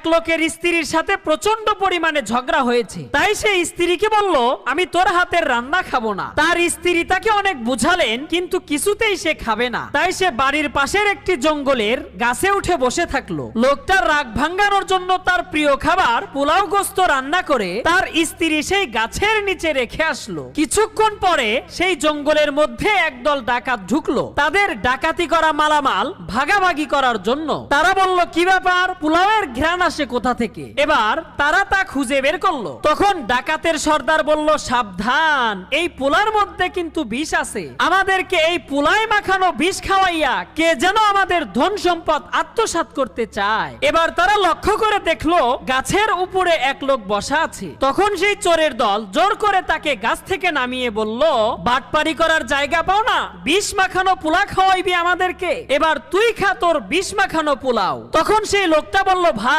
এক লোকের স্ত্রীর সাথে প্রচণ্ড পরিমাণে ঝগড়া হয়েছে। তাই সে স্ত্রীকে বলল, আমি তোর হাতের রান্না খাব না। তার স্ত্রী তাকে অনেক বুঝালেন, কিন্তু কিছুতেই সে খাবে না। তাই সে বাড়ির পাশের একটি জঙ্গলের গাছে উঠে বসে থাকল। লোকটার রাগ ভাঙ্গানোর জন্য তার প্রিয় খাবার পোলাও গোস্ত রান্না করে তার স্ত্রী সেই গাছের নিচে রেখে আসলো। কিছুক্ষণ পরে সেই জঙ্গলের মধ্যে একদল ডাকাত ঢুকলো। তাদের ডাকাতি করা মালামাল ভাগাভাগি করার জন্য। তারা বলল, কি ব্যাপার? পোলাওয়ের ঘ্রাণ আসে কোথা থেকে? এবার তারা তা খুঁজে বের করল। তখন ডাকাতের সর্দার বলল, সাবধান, এই পোলার মধ্যে কিন্তু বিষ আছে। আমাদেরকে এই পোলাই মাখানো বিষ খাওয়াইয়া কে যেন আমাদের ধন সম্পদ আত্মসাৎ করতে চায়। এবার তারা লক্ষ্য করে দেখল, গাছের উপরে এক লোক বসা আছে। তখন সেই চোরের দল জোর করে তাকে গাছ থেকে নামিয়ে বলল বাটপারি করার জায়গা পাও না, বিষ মাখানো পোলা খাওয়াইবি আমাদেরকে। এবার তুই খা তোর বিষ মাখানো পোলাও। তখন সেই লোকটা বলল, ভাই